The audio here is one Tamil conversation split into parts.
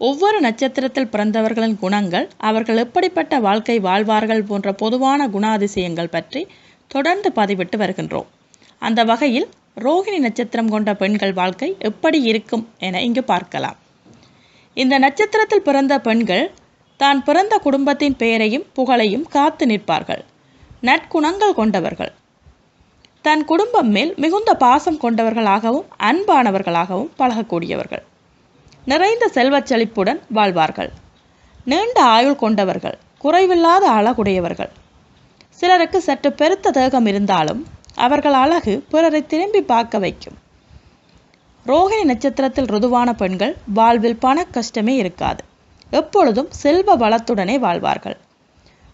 ஒவ்வொரு நட்சத்திரத்தில் பிறந்தவர்களின் குணங்கள் அவர்கள் எப்படிப்பட்ட வாழ்க்கை வாழ்வார்கள் போன்ற பொதுவான குணாதிசயங்கள் பற்றி தொடர்ந்து பதிவிட்டு வருகின்றோம். அந்த வகையில் ரோகிணி நட்சத்திரம் கொண்ட பெண்கள் வாழ்க்கை எப்படி இருக்கும் என இங்கு பார்க்கலாம். இந்த நட்சத்திரத்தில் பிறந்த பெண்கள் தான் பிறந்த குடும்பத்தின் பெயரையும் புகழையும் காத்து நிற்பார்கள். நற்குணங்கள் கொண்டவர்கள். தன் குடும்பம் மேல் மிகுந்த பாசம் கொண்டவர்களாகவும் அன்பானவர்களாகவும் பழகக்கூடியவர்கள். நிறைந்த செல்வச் செழிப்புடன் வாழ்வார்கள். நீண்ட ஆயுள் கொண்டவர்கள் குறைவில்லாத அழகுடையவர்கள். சிலருக்கு சற்று பெருத்த தேகம் இருந்தாலும் அவர்கள் அழகு பிறரை திரும்பி பார்க்க வைக்கும். ரோகிணி நட்சத்திரத்தில் ருதுவான பெண்கள் வாழ்வில் பண கஷ்டமே இருக்காது. எப்பொழுதும் செல்வ வளத்துடனே வாழ்வார்கள்.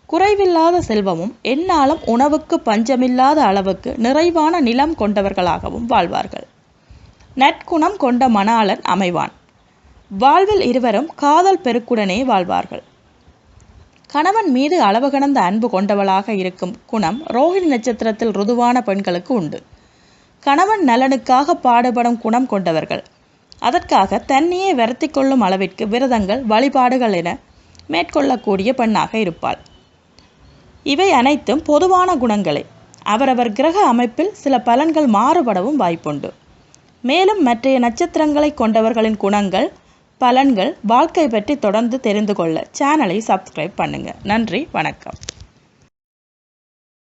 குறைவில்லாத செல்வமும் எந்நாளும் உணவுக்கு பஞ்சமில்லாத அளவுக்கு நிறைவான நிலம் கொண்டவர்களாகவும் வாழ்வார்கள். நற்குணம் கொண்ட மணாளன் அமைவான். வாழ்வில் இருவரும் காதல் பெருக்குடனே வாழ்வார்கள். கணவன் மீது அளவு கடந்த அன்பு கொண்டவளாக இருக்கும் குணம் ரோஹிணி நட்சத்திரத்தில் ருதுவான பெண்களுக்கு உண்டு. கணவன் நலனுக்காக பாடுபடும் குணம் கொண்டவர்கள். அதற்காக தன்னையே வருத்தி கொள்ளும் அளவிற்கு விரதங்கள் வழிபாடுகள் என மேற்கொள்ளக்கூடிய பெண்ணாக இருப்பாள். இவை அனைத்தும் பொதுவான குணங்களே. அவரவர் கிரக அமைப்பில் சில பலன்கள் மாறுபடவும் வாய்ப்புண்டு. மேலும் மற்றைய நட்சத்திரங்களை கொண்டவர்களின் குணங்கள் பலன்கள் வாழ்க்கை பற்றி தொடர்ந்து தெரிந்து கொள்ள சேனலை சப்ஸ்கிரைப் பண்ணுங்கள் நன்றி வணக்கம்.